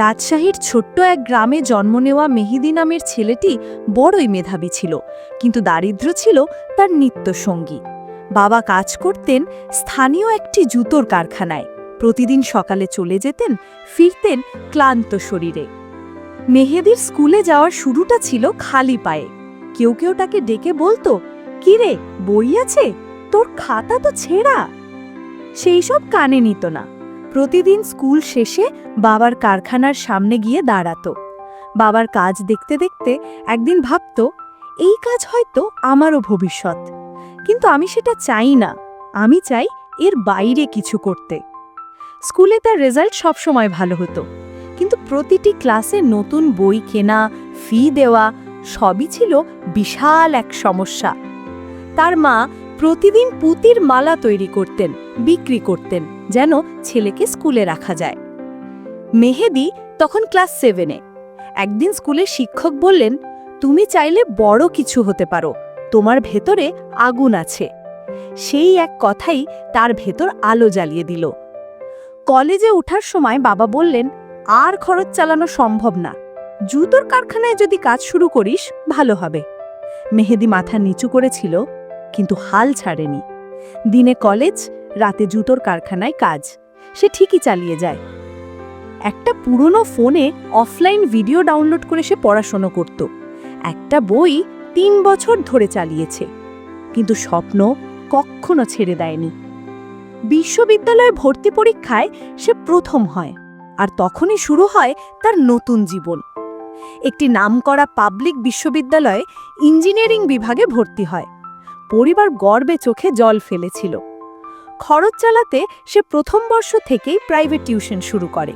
রাজশাহীর ছোট্ট এক গ্রামে জন্ম নেওয়া মেহিদি নামের ছেলেটি বড়ই মেধাবী ছিল, কিন্তু দারিদ্র ছিল তার নিত্যসঙ্গী। বাবা কাজ করতেন স্থানীয় একটি জুতোর কারখানায়, প্রতিদিন সকালে চলে যেতেন, ফিরতেন ক্লান্ত শরীরে। মেহেদির স্কুলে যাওয়ার শুরুটা ছিল খালি পায়ে। কেউ কেউ তাকে ডেকে বলতো, কিরে, বই আছে? তোর খাতা তো ছেঁড়া? সেই সব কানে নিত না। প্রতিদিন স্কুল শেষে বাবার কারখানার সামনে গিয়ে দাঁড়াতো। বাবার কাজ দেখতে দেখতে একদিন ভাবত, এই কাজ হয়তো আমারও ভবিষ্যৎ। কিন্তু আমি সেটা চাই না। আমি চাই এর বাইরে কিছু করতে। স্কুলে তার রেজাল্ট সবসময় ভালো হতো। কিন্তু প্রতিটি ক্লাসে নতুন বই কেনা, ফি দেওয়া সবই ছিল বিশাল এক সমস্যা। তার মা প্রতিদিন পুতির মালা তৈরি করতেন, বিক্রি করতেন, যেন ছেলেকে স্কুলে রাখা যায়। মেহেদি তখন ক্লাস সেভেনে একদিন স্কুলের শিক্ষক বললেন, তুমি চাইলে বড় কিছু হতে পারো, তোমার ভেতরে আগুন আছে। সেই এক কথাই তার ভেতর আলো জ্বালিয়ে দিল। কলেজে ওঠার সময় বাবা বললেন, আর খরচ চালানো সম্ভব না। জুতোর কারখানায় যদি কাজ শুরু করিস, ভালো হবে। মেহেদি মাথা নিচু করেছিল। কিন্তু হাল ছাড়েনি। দিনে কলেজ, রাতে জুতোর কারখানায় কাজ। সে ঠিকই চালিয়ে যায়। একটা পুরনো ফোনে অফলাইন ভিডিও ডাউনলোড করে সে পড়াশোনা করত। একটা বই তিন বছর ধরে চালিয়েছে। কিন্তু স্বপ্ন কখনো ছেড়ে দেয়নি। বিশ্ববিদ্যালয়ে ভর্তি পরীক্ষায় সে প্রথম হয় আর তখনই শুরু হয় তার নতুন জীবন। একটি নামকরা পাবলিক বিশ্ববিদ্যালয়ে ইঞ্জিনিয়ারিং বিভাগে ভর্তি হয়। পরিবার গর্বে চোখে জল ফেলেছিল। খরচ চালাতে সে প্রথম বর্ষ থেকেই প্রাইভেট টিউশন শুরু করে।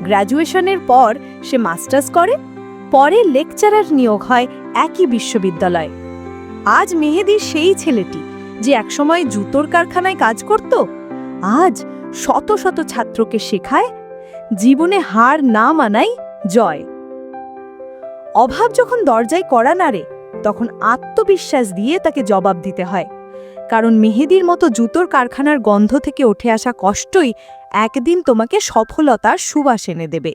গ্র্যাজুয়েশনের পর সে মাস্টার্স করে, পরে লেকচারার নিয়োগ হয় একই বিশ্ববিদ্যালয়ে। আজ মেহেদি সেই ছেলেটি যে একসময় জুতোর কারখানায় কাজ করত, আজ শত শত ছাত্রকে শেখায়, জীবনে হার না মানাই জয়। অভাব যখন দরজায় করা নাড়ে তখন আত্মবিশ্বাস দিয়ে তাকে জবাব দিতে হয়। কারণ মেহেদির মতো জুতোর কারখানার গন্ধ থেকে উঠে আসা কষ্টই একদিন তোমাকে সফলতার সুবাস এনে দেবে।